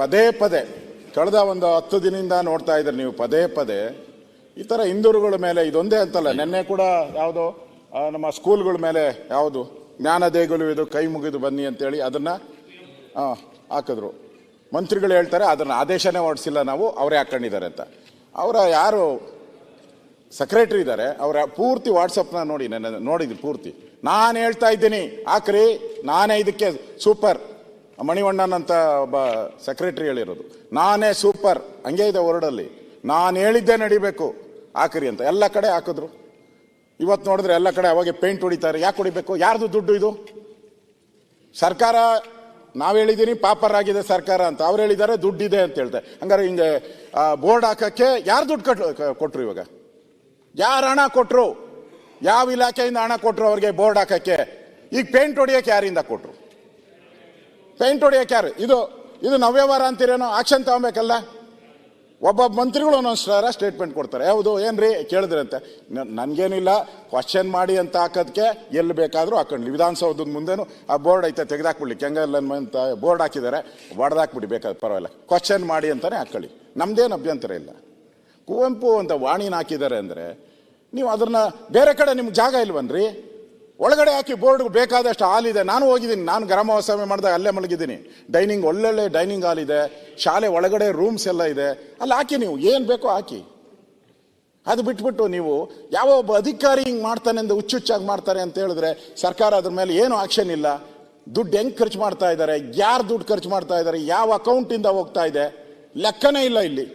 ಪದೇ ಪದೇ, ಕಳೆದ ಒಂದು ಹತ್ತು ದಿನದಿಂದ ನೋಡ್ತಾ ಇದ್ರಿ ನೀವು, ಪದೇ ಪದೇ, ಈ ಥರ ಹಿಂದೂರುಗಳ ಮೇಲೆ ಇದೊಂದೇ ಅಂತಲ್ಲ, ನಿನ್ನೆ ಕೂಡ ಯಾವುದು ನಮ್ಮ ಸ್ಕೂಲ್ಗಳ ಮೇಲೆ ಯಾವುದು, ಜ್ಞಾನ ದೇಗುಲು ಇದು ಕೈ ಮುಗಿದು ಬನ್ನಿ ಅಂತೇಳಿ ಅದನ್ನ ಹಾಕಿದ್ರು. ಮಂತ್ರಿಗಳು ಹೇಳ್ತಾರೆ, ಅದನ್ನ ಆದೇಶನೇ ಹೊಡಿಸಿಲ್ಲ ನಾವು, ಅವರೇ ಹಾಕೊಂಡಿದ್ದಾರೆ ಅಂತ. ಅವರ ಯಾರು, ಸೆಕ್ರೆಟ್ರಿ ಇದ್ದಾರೆ, ಅವರ ಪೂರ್ತಿ ವಾಟ್ಸಪ್ನ ನೋಡಿ, ನನ್ನ ನೋಡಿದ್ವಿ ಪೂರ್ತಿ. ನಾನು ಹೇಳ್ತಾ ಇದ್ದೀನಿ, ಹಾಕ್ರಿ, ನಾನೇ ಇದಕ್ಕೆ ಸೂಪರ್. ಮಣಿವಣ್ಣನ್ ಅಂತ ಒಬ್ಬ ಸೆಕ್ರೆಟರಿ ಹೇಳಿರೋದು. ನಾನೇ ಸೂಪರ್ ಹಂಗೆ ಇದೆ ವರ್ಡಲ್ಲಿ ನಾನು ಹೇಳಿದ್ದೆ ನಡಿಬೇಕು. ಹಾಕ್ರಿ ಅಂತ. ಎಲ್ಲ ಕಡೆ ಹಾಕಿದ್ರು. ಇವತ್ತು ನೋಡಿದ್ರೆ ಎಲ್ಲ ಕಡೆ ಅವಾಗ ಪೇಂಟ್ ಹೊಡಿತಾರೆ ಯಾಕೆ ಹೊಡಿಬೇಕು ಯಾರ್ದು ದುಡ್ಡು ಇದು? ಸರ್ಕಾರ, ನಾವು ಹೇಳಿದ್ದೀನಿ ಪಾಪರ್ ಆಗಿದೆ ಸರ್ಕಾರ ಅಂತ. ಅವ್ರು ಹೇಳಿದ್ದಾರೆ ದುಡ್ಡಿದೆ ಅಂತ ಹೇಳ್ತಾರೆ. ಹಂಗಾರೆ ಹಿಂಗೆ ಬೋರ್ಡ್ ಹಾಕಕ್ಕೆ ಯಾರು ದುಡ್ಡು ಕಟ್ ಕೊಟ್ರು ಇವಾಗ? ಯಾರು ಹಣ ಕೊಟ್ರು? ಯಾವ ಇಲಾಖೆಯಿಂದ ಹಣ ಕೊಟ್ರು ಅವ್ರಿಗೆ ಬೋರ್ಡ್ ಹಾಕಕ್ಕೆ? ಈಗ ಪೇಂಟ್ ಹೊಡಿಯಕ್ಕೆ ಯಾರಿಂದ ಕೊಟ್ರು? ಪೇಂಟ್ ಹೊಡಿಯಕ್ಕೆ ಯಾರು? ಇದು ಇದು ನವ್ಯವಹಾರ ಅಂತೀರೇನೋ? ಆಕ್ಷನ್ ತಗೊಬೇಕಲ್ಲ? ಒಬ್ಬ ಮಂತ್ರಿಗಳು ಒಂದೊಂದು ಸ್ಟೇಟ್ಮೆಂಟ್ ಕೊಡ್ತಾರೆ. ಯಾವುದು ಏನ್ರಿ? ರೀ ಕೇಳಿದ್ರಂತೆ ನನಗೇನಿಲ್ಲ ಕ್ವಶನ್ ಮಾಡಿ ಅಂತ ಹಾಕೋದಕ್ಕೆ ಎಲ್ಲಿ ಬೇಕಾದರೂ ಹಾಕೊಂಡ್ಲಿ ವಿಧಾನಸೌಧದ ಮುಂದೆನೂ ಆ ಬೋರ್ಡ್ ಐತೆ ತೆಗೆದಾಕ್ಬಿಡ್ಲಿ ಕೆಂಗಲ್ ಅಂತ ಬೋರ್ಡ್ ಹಾಕಿದ್ದಾರೆ. ಒಡೆದಾಕ್ಬಿಡಿ, ಬೇಕಾದ್ರೆ ಪರವಾಗಿಲ್ಲ. ಕ್ವಶನ್ ಮಾಡಿ ಅಂತಲೇ ಹಾಕೊಳ್ಳಿ. ನಮ್ದೇನು ಅಭ್ಯಂತರ ಇಲ್ಲ. ಕುವೆಂಪು ಅಂತ ವಾಣಿನ ಹಾಕಿದ್ದಾರೆ ಅಂದರೆ, ನೀವು ಅದನ್ನು ಬೇರೆ ಕಡೆ ನಿಮ್ಗೆ ಜಾಗ ಇಲ್ವನ್ರಿ? ಒಳಗಡೆ ಹಾಕಿ ಬೋರ್ಡ್ ಬೇಕಾದಷ್ಟು ಹಾಲಿದೆ ನಾನು ಹೋಗಿದ್ದೀನಿ. ನಾನು ಗ್ರಾಮೋತ್ಸವ ಮಾಡಿದಾಗ ಅಲ್ಲೇ ಮಲಗಿದ್ದೀನಿ. ಡೈನಿಂಗ್ ಒಳ್ಳೊಳ್ಳೆ ಡೈನಿಂಗ್ ಹಾಲ್ ಇದೆ. ಶಾಲೆ ಒಳಗಡೆ ರೂಮ್ಸ್ ಎಲ್ಲ ಇದೆ. ಅಲ್ಲಿ ಹಾಕಿ ನೀವು. ಏನು ಬೇಕೋ ಹಾಕಿ. ಅದು ಬಿಟ್ಬಿಟ್ಟು ನೀವು ಯಾವ ಒಬ್ಬ ಅಧಿಕಾರಿ ಹಿಂಗೆ ಮಾಡ್ತಾನೆ ಅಂತ ಹುಚ್ಚುಚ್ಚಾಗಿ ಮಾಡ್ತಾರೆ ಅಂತ ಹೇಳಿದ್ರೆ ಸರ್ಕಾರ ಅದ್ರ ಮೇಲೆ ಏನು ಆಕ್ಷನ್ ಇಲ್ಲ. ದುಡ್ಡು ಹೆಂಗೆ ಖರ್ಚು ಮಾಡ್ತಾ ಇದ್ದಾರೆ? ಯಾರು ದುಡ್ಡು ಖರ್ಚು ಮಾಡ್ತಾ ಇದ್ದಾರೆ? ಯಾವ ಅಕೌಂಟಿಂದ ಹೋಗ್ತಾ ಇದೆ? ಲೆಕ್ಕನೇ ಇಲ್ಲ ಇಲ್ಲಿ.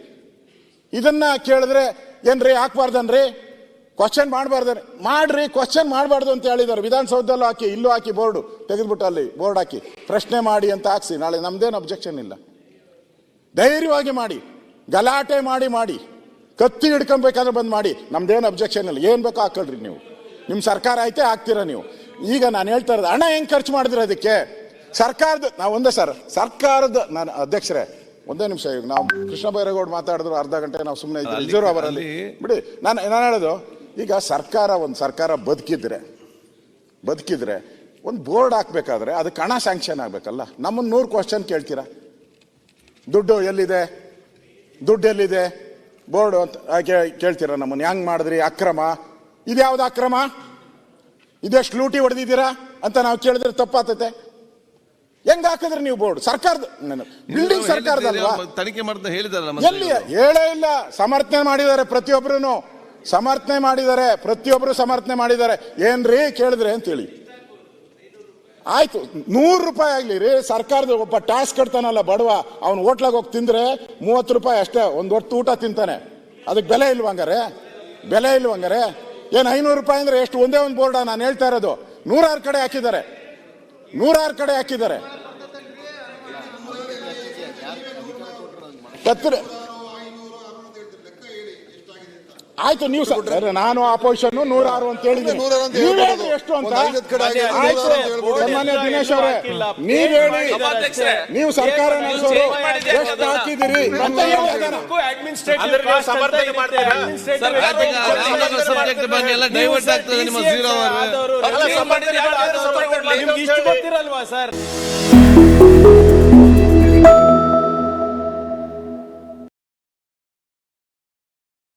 ಇದನ್ನ ಕೇಳಿದ್ರೆ ಏನ್ರಿ? ಹಾಕ್ಬಾರ್ದನ್ರಿ? ಕ್ವಶನ್ ಮಾಡಬಾರ್ದನ್ರಿ ಮಾಡ್ರಿ ಕ್ವಶನ್ ಮಾಡಬಾರ್ದು ಅಂತ ಹೇಳಿದ್ದಾರೆ. ವಿಧಾನಸೌಧದಲ್ಲೂ ಹಾಕಿ ಇಲ್ಲೂ ಹಾಕಿ ಬೋರ್ಡು ತೆಗೆದುಬಿಟ್ಟು ಅಲ್ಲಿ ಬೋರ್ಡ್ ಹಾಕಿ. ಪ್ರಶ್ನೆ ಮಾಡಿ ಅಂತ ಹಾಕ್ಸಿ. ನಾಳೆ ನಮ್ದೇನು ಅಬ್ಜೆಕ್ಷನ್ ಇಲ್ಲ. ಧೈರ್ಯವಾಗಿ ಮಾಡಿ. ಗಲಾಟೆ ಮಾಡಿ ಮಾಡಿ. ಕತ್ತಿ ಹಿಡ್ಕೊಬೇಕಾದ್ರೆ ಬಂದು ಮಾಡಿ. ನಮ್ದೇನು ಅಬ್ಜೆಕ್ಷನ್ ಇಲ್ಲ. ಏನು ಬೇಕೋ ಹಾಕೊಳ್ರಿ ನೀವು. ನಿಮ್ಮ ಸರ್ಕಾರ ಐತೆ ಹಾಕ್ತೀರಾ ನೀವು. ಈಗ ನಾನು ಹೇಳ್ತಾ ಇರೋದು ಹಣ ಹೆಂಗೆ ಖರ್ಚು ಮಾಡಿದ್ರೆ ಅದಕ್ಕೆ? ಸರ್ಕಾರದ ನಾವು ಒಂದೇ ಸರ್ ಸರ್ಕಾರದ ನಾನು ಅಧ್ಯಕ್ಷರೇ. ಒಂದೇ ನಿಮಿಷ ಈಗ ನಾವು ಕೃಷ್ಣ ಬೈರೇಗೌಡ ಮಾತಾಡಿದ್ರು ಅರ್ಧ ಗಂಟೆ ನಾವು ಸುಮ್ಮನೆ ಇದ್ದೀವಿ. ರಿಸರ್ವ್ ಅವರಲ್ಲಿ. ಬಿಡಿ ನಾನು ನಾನು ಹೇಳೋದು. ಈಗ ಸರ್ಕಾರ ಒಂದು ಸರ್ಕಾರ ಬದುಕಿದ್ರೆ ಬದುಕಿದ್ರೆ ಒಂದು ಬೋರ್ಡ್ ಹಾಕ್ಬೇಕಾದ್ರೆ ಅದಕ್ಕೆ ಹಣ ಸ್ಯಾಂಕ್ಷನ್ ಆಗ್ಬೇಕಲ್ಲ. ನಮ್ಮನ್ನು ನೂರು ಕ್ವಶನ್ ಕೇಳ್ತೀರಾ? ದುಡ್ಡು ಎಲ್ಲಿದೆ? ದುಡ್ಡು ಎಲ್ಲಿದೆ? ಬೋರ್ಡ್ ಅಂತ ಕೇಳ್ತೀರಾ ನಮ್ಮನ್ನು ಹೆಂಗ್ ಮಾಡಿದ್ರಿ? ಅಕ್ರಮ? ಇದ್ಯಾವ್ದು ಅಕ್ರಮ? ಇದೆಷ್ಟು ಲೂಟಿ ಹೊಡೆದಿದ್ದೀರಾ ಅಂತ ನಾವು ಕೇಳಿದ್ರೆ ತಪ್ಪಾತತೆ. ಹೆಂಗ್ ಹಾಕಿದ್ರಿ ನೀವು ಬೋರ್ಡ್? ಸರ್ಕಾರದ ಬಿಲ್ಡಿಂಗ್ ಸರ್ಕಾರದಲ್ವಾ? ತನಿಖೆ ಮಾಡ್ತಾ ಹೇಳಿದಾರೆ. ಹೇಳೇ ಇಲ್ಲ. ಸಮರ್ಥನೆ ಮಾಡಿದ್ದಾರೆ ಪ್ರತಿಯೊಬ್ಬರು ಸಮರ್ಥನೆ ಮಾಡಿದ್ದಾರೆ, ಪ್ರತಿಯೊಬ್ಬರು ಸಮರ್ಥನೆ ಮಾಡಿದ್ದಾರೆ. ಏನ್ರಿ ಕೇಳಿದ್ರೆ ಅಂತೇಳಿ ಆಯ್ತು, ನೂರು ರೂಪಾಯಿ ಆಗ್ಲಿ, ರೀ ಸರ್ಕಾರದ ಒಬ್ಬ ಟ್ಯಾಕ್ಸ್ ಕಟ್ತಾನಲ್ಲ ಬಡವ, ಅವ್ನು ಹೋಟ್ಲಾಗ ಹೋಗಿ ತಿಂದ್ರೆ ಮೂವತ್ತು ರೂಪಾಯಿ ಅಷ್ಟೇ, ಒಂದು ಹೊತ್ತು ಊಟ ತಿಂತಾನೆ. ಅದಕ್ಕೆ ಬೆಲೆ ಇಲ್ವಂಗಾರೆ ಬೆಲೆ ಇಲ್ವಂಗಾರೆ ಏನು ಐನೂರು ರೂಪಾಯಿ ಅಂದ್ರೆ ಎಷ್ಟು? ಒಂದೇ ಒಂದು ಬೋರ್ಡ? ನಾನು ಹೇಳ್ತಾ ಇರೋದು. ನೂರಾರು ಕಡೆ ಹಾಕಿದ್ದಾರೆ. ನೂರಾರು ಕಡೆ ಹಾಕಿದ್ದಾರೆ. ಆಯ್ತು ನೀವು ಸರ್ ನಾನು ಅಪೋಸಿಷನ್ ನೂರಾರು ಅಂತ ಹೇಳಿದ್ದೀನಿ. ಎಷ್ಟು ಅಂತ? ಆಯ್ತು ಸನ್ಮಾನ್ಯ ದಿನೇಶ್ ಅವರೇ ನೀವ್ ಹೇಳಿ ಸಭಾಧ್ಯಕ್ಷರೇ, ನೀವು ಸರ್ಕಾರ ನಡೆಸೋರು ಎಷ್ಟು ಹಾಕಿದಿರಿ. ನಿಮ್ಗೆ ಇಷ್ಟು ಗೊತ್ತಿರಲ್ವಾ ಸರ್?